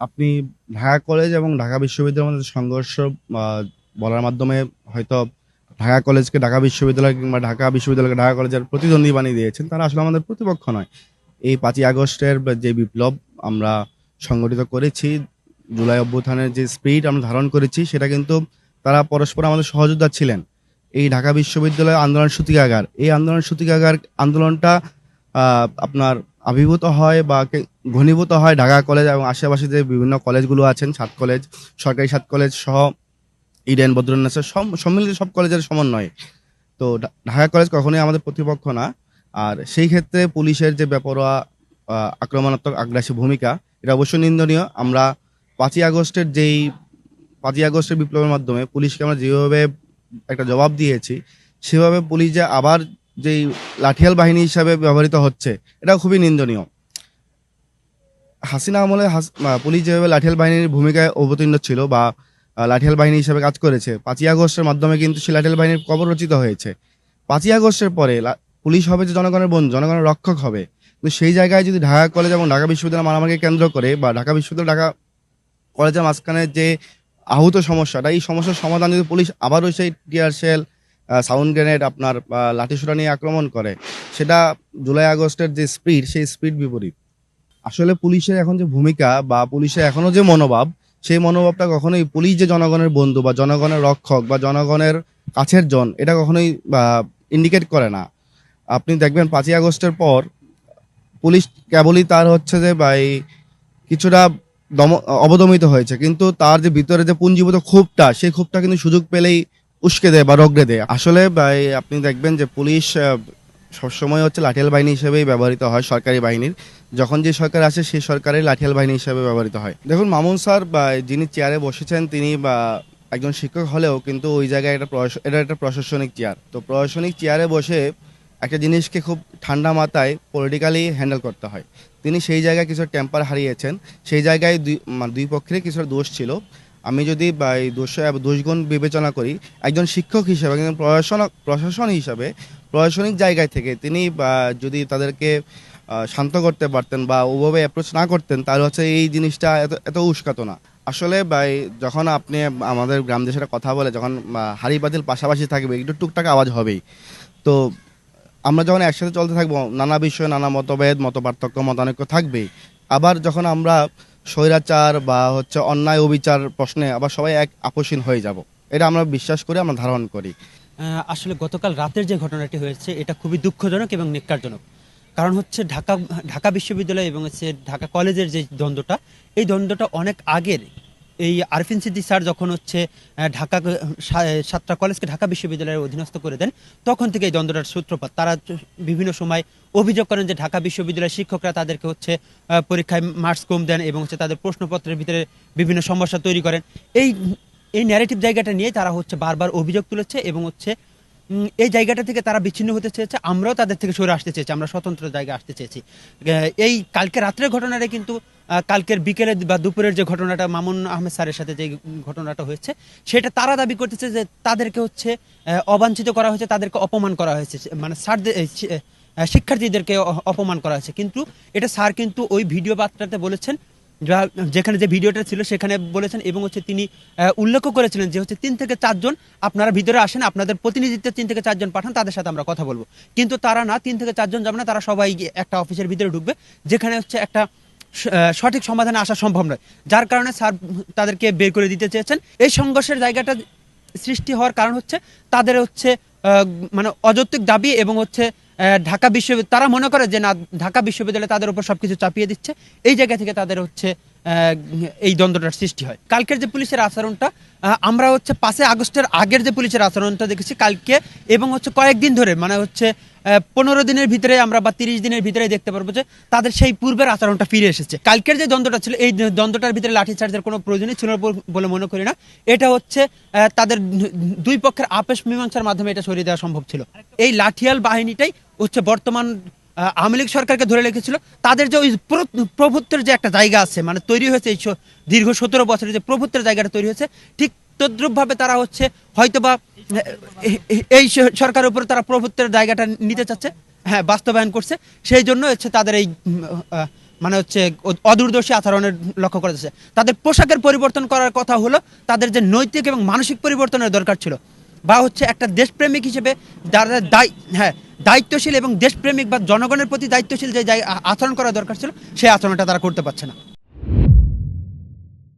আপনি ঢাকা কলেজ এবং ঢাকা বিশ্ববিদ্যালয়ের মধ্যে সংঘর্ষ বলার মাধ্যমে হয়তো ঢাকা কলেজকে ঢাকা বিশ্ববিদ্যালয় কিংবা ঢাকা বিশ্ববিদ্যালয়কে ঢাকা কলেজের প্রতিদ্বন্দ্বী বানিয়ে দিয়েছেন, তারা আসলে আমাদের প্রতিপক্ষ নয়। এই পাঁচই আগস্টের যে বিপ্লব আমরা সংগঠিত করেছি, জুলাই অভ্যুত্থানের যে স্পিড আমরা ধারণ করেছি, সেটা কিন্তু তারা পরস্পর আমাদের সহযোদ্ধা ছিলেন। এই ঢাকা বিশ্ববিদ্যালয় আন্দোলন সূতিকাগার, এই আন্দোলন সূতিকাগার আন্দোলনটা আপনার আবির্ভূত হয় বা ঘনীভূত হয় ঢাকা কলেজ এবং আশেপাশে যে বিভিন্ন কলেজগুলো আছেন, সাত কলেজ, সরকারি সাত কলেজ সহ ইডেন, বদ্রনাথ, সব সম্মিলিত সব কলেজের সমন্বয়ে। তো ঢাকা কলেজ কখনোই আমাদের প্রতিপক্ষ না। আর সেই ক্ষেত্রে পুলিশের যে বেপরোয়া আক্রমণাত্মক আগ্রাসী ভূমিকা, এটা অবশ্যই নিন্দনীয়। আমরা পাঁচই আগস্টের যেই, পাঁচই আগস্টের বিপ্লবের মাধ্যমে পুলিশকে আমরা যেভাবে একটা জবাব দিয়েছি, সেভাবে পুলিশ যে আবার যেই লাঠিয়াল বাহিনী হিসাবে ব্যবহৃত হচ্ছে এটা খুবই নিন্দনীয়। হাসিনা আমলে পুলিশ যেভাবে লাঠিয়াল বাহিনীর ভূমিকায় অবতীর্ণ ছিল বা লাঠিয়াল বাহিনী হিসাবে কাজ করেছে, পাঁচই আগস্টের মাধ্যমে কিন্তু সেই লাঠিয়াল বাহিনীর কবর রচিত হয়েছে। পাঁচই আগস্টের পরে পুলিশ হবে যে জনগণের বন্ধু, জনগণের রক্ষক হবে। কিন্তু সেই জায়গায় যদি ঢাকা কলেজ এবং ঢাকা বিশ্ববিদ্যালয় মারামারিকে কেন্দ্র করে বা ঢাকা বিশ্ববিদ্যালয়, ঢাকা কলেজের মাঝখানে যে আহত সমস্যাটা এই সমস্যার সমাধান যদি পুলিশ আবারও সেই টিয়ার শেল সাউন্ড গ্রেনেড আপনার আহ, লাঠিসোঁটা নিয়ে আক্রমণ করে সেটা জুলাই আগস্টের যে স্পিড সেই স্পিড বিপরীত। আসলে পুলিশের এখন যে ভূমিকা বা পুলিশের এখনও যে মনোভাব সেই মনোভাবটা কখনোই পুলিশ যে জনগণের বন্ধু বা জনগণের রক্ষক বা জনগণের কাছের জন এটা কখনোই ইন্ডিকেট করে না। আপনি দেখবেন পাঁচই আগস্টের পর পুলিশ কেবলই তার হচ্ছে যে বা কিছুটা দম অবদমিত হয়েছে। কিন্তু তার যে ভিতরে যে পুঞ্জীভূত ক্ষোভটা সেই ক্ষোভটা কিন্তু সুযোগ পেলেই উস্কে দেয় বা রগড়ে দেয়। আসলে আপনি দেখবেন যে পুলিশ সবসময় হচ্ছে লাঠিয়াল বাহিনী হিসেবেই ব্যবহৃত হয়, সরকারি বাহিনীর। যখন যে সরকার আসে, সেই সরকারের লাঠিয়াল বাহিনী হিসেবে ব্যবহৃত হয়। দেখুন, মামুন স্যার বা যিনি চেয়ারে বসেছেন, তিনি, বা, একজন শিক্ষক হলেও কিন্তু ওই জায়গায় একটা এটা একটা প্রশাসনিক চেয়ার। তো প্রশাসনিক চেয়ারে বসে একটা জিনিসকে খুব ঠান্ডা মাথায় পলিটিক্যালি হ্যান্ডেল করতে হয়। তিনি সেই জায়গায় কিছু টেম্পার হারিয়েছেন। সেই জায়গায় দুই মানে দুই পক্ষের কিছু দোষ ছিল। আমি যদি বা দোষগুণ বিবেচনা করি, একজন শিক্ষক হিসেবে, একজন প্রশাসন প্রশাসন হিসাবে, প্রশাসনিক জায়গায় থেকে তিনি যদি তাদেরকে শান্ত করতে পারতেন বা ওভাবে অ্যাপ্রোচ না করতেন, তাহলে হচ্ছে এই জিনিসটা এত এত উস্কাতো না। আসলে ভাই যখন আপনি আমাদের গ্রাম দেশের কথা বলে, যখন হাড়ি বাতিল পাশাপাশি থাকবে, একটু টুকটাক আওয়াজ হবেই। তো আমরা যখন একসাথে চলতে থাকব, নানা বিষয়ে নানা মতভেদ মত পার্থক্য মতানৈক্য থাকবেই। আবার যখন আমরা স্বৈরাচার বা হচ্ছে অন্যায় অবিচার প্রশ্নে আবার সবাই এক আপোষীন হয়ে যাব। এটা আমরা বিশ্বাস করে, আমরা ধারণ করি। আসলে গতকাল রাতের যে ঘটনাটি হয়েছে, এটা খুবই দুঃখজনক এবং নিকারজনক। কারণ হচ্ছে ঢাকা ঢাকা বিশ্ববিদ্যালয় এবং হচ্ছে ঢাকা কলেজের যে দ্বন্দ্বটা, এই দ্বন্দ্বটা অনেক আগের। এই আরফিন সিদ্দি স্যার যখন হচ্ছে ঢাকা সাতটা কলেজকে ঢাকা বিশ্ববিদ্যালয়ের অধীনস্থ করে দেন, তখন থেকে এই দ্বন্দ্বটার সূত্রপাত। তারা বিভিন্ন সময় অভিযোগ করেন যে ঢাকা বিশ্ববিদ্যালয়ের শিক্ষকরা তাদেরকে হচ্ছে পরীক্ষায় মার্কস কম দেন এবং হচ্ছে তাদের প্রশ্নপত্রের ভিতরে বিভিন্ন সমস্যা তৈরি করেন। এই এই ন্যারেটিভ জায়গাটা নিয়ে তারা হচ্ছে বারবার অভিযোগ তুলেছে এবং হচ্ছে এই জায়গাটা থেকে তারা বিচ্ছিন্ন হতে চেয়েছে। আমরাও তাদের থেকে সরে আসতে চেয়েছি, আমরা স্বতন্ত্র জায়গায় আসতে চেয়েছি। এই কালকে রাত্রের ঘটনাটা কিন্তু কালকের বিকেলে বা দুপুরের যে ঘটনাটা মামুন আহমেদ স্যারের সাথে যে ঘটনাটা হয়েছে, সেটা তারা দাবি করতেছে যে তাদেরকে হচ্ছে অবাঞ্ছিত করা হয়েছে, তাদেরকে অপমান করা হয়েছে। মানে স্যারদের শিক্ষার্থীদেরকে অপমান করা হয়েছে। কিন্তু এটা স্যার কিন্তু ওই ভিডিও বার্তাতে বলেছেন, যা- যেখানে যে ভিডিওটা ছিল সেখানে বলেছেন এবং হচ্ছে তিনি উল্লেখ করেছিলেন যে হচ্ছে তিন থেকে চারজন আপনারা ভিতরে আসেন, আপনাদের প্রতিনিধিত্ব তিন থেকে চারজন পাঠান, তাদের সাথে আমরা কথা বলব। কিন্তু তারা না, তিন থেকে চারজন যাবে না, তারা সবাই একটা অফিসের ভিতরে ঢুকবে, যেখানে হচ্ছে একটা সঠিক সমাধানে আসা সম্ভব নয়। যার কারণে স্যার তাদেরকে বের করে দিতে চেয়েছেন। এই সংঘর্ষের জায়গাটা সৃষ্টি হওয়ার কারণ হচ্ছে তাদের হচ্ছে মানে অযৌক্তিক দাবি এবং হচ্ছে ঢাকা বিশ্ববিদ্যালয় তারা মনে করে যে না, ঢাকা বিশ্ববিদ্যালয় তাদের উপর সবকিছু চাপিয়ে দিচ্ছে। এই জায়গা থেকে তাদের হচ্ছে এই দ্বন্দ্বটার সৃষ্টি হয়। কালকের যে পুলিশের আচরণটা আমরা হচ্ছে পাঁচই আগস্টের আগের যে পুলিশের আচরণটা দেখেছি কালকে এবং হচ্ছে কয়েকদিন ধরে মানে হচ্ছে পনেরো দিনের ভিতরে আমরা বা তিরিশ দিনের ভিতরে দেখতে পারব যে তাদের সেই পূর্বের আচরণটা ফিরে এসেছে। কালকের যে দ্বন্দ্বটা ছিল, এই দ্বন্দ্বটার ভিতরে লাঠিচার্জের কোনো প্রয়োজনই ছিল বলে মনে করি না। এটা হচ্ছে তাদের দুই পক্ষের আপেশ মীমাংসার মাধ্যমে এটা সরিয়ে দেওয়া সম্ভব ছিল। এই লাঠিয়াল বাহিনীটাই হচ্ছে বর্তমান আওয়ামী লীগ সরকারকে ধরে রেখেছিল। তাদের যে ওই প্র- প্রভুত্বের যে একটা জায়গা আছে মানে তৈরি হয়েছে এই দীর্ঘ সতেরো বছরের যে প্রভুত্বের জায়গাটা তৈরি হয়েছে, ঠিক তদ্রুপভাবে তারা হচ্ছে হয়তোবা এই সরকারের উপরে তারা প্রভুত্বের জায়গাটা নিতে চাচ্ছে হ্যাঁ বাস্তবায়ন করছে, সেই জন্য হচ্ছে তাদের এই মানে হচ্ছে অদূরদর্শী আচরণের লক্ষ্য করা যাচ্ছে। তাদের পোশাকের পরিবর্তন করার কথা হলো, তাদের যে নৈতিক এবং মানসিক পরিবর্তনের দরকার ছিল, বা হচ্ছে একটা দেশপ্রেমিক হিসেবে যারা দায় হ্যাঁ দায়িত্বশীল এবং দেশপ্রেমিক বা জনগণের প্রতি দায়িত্বশীল যে আচরণ করা দরকার ছিল, সেই আচরণটা তারা করতে পারছে না।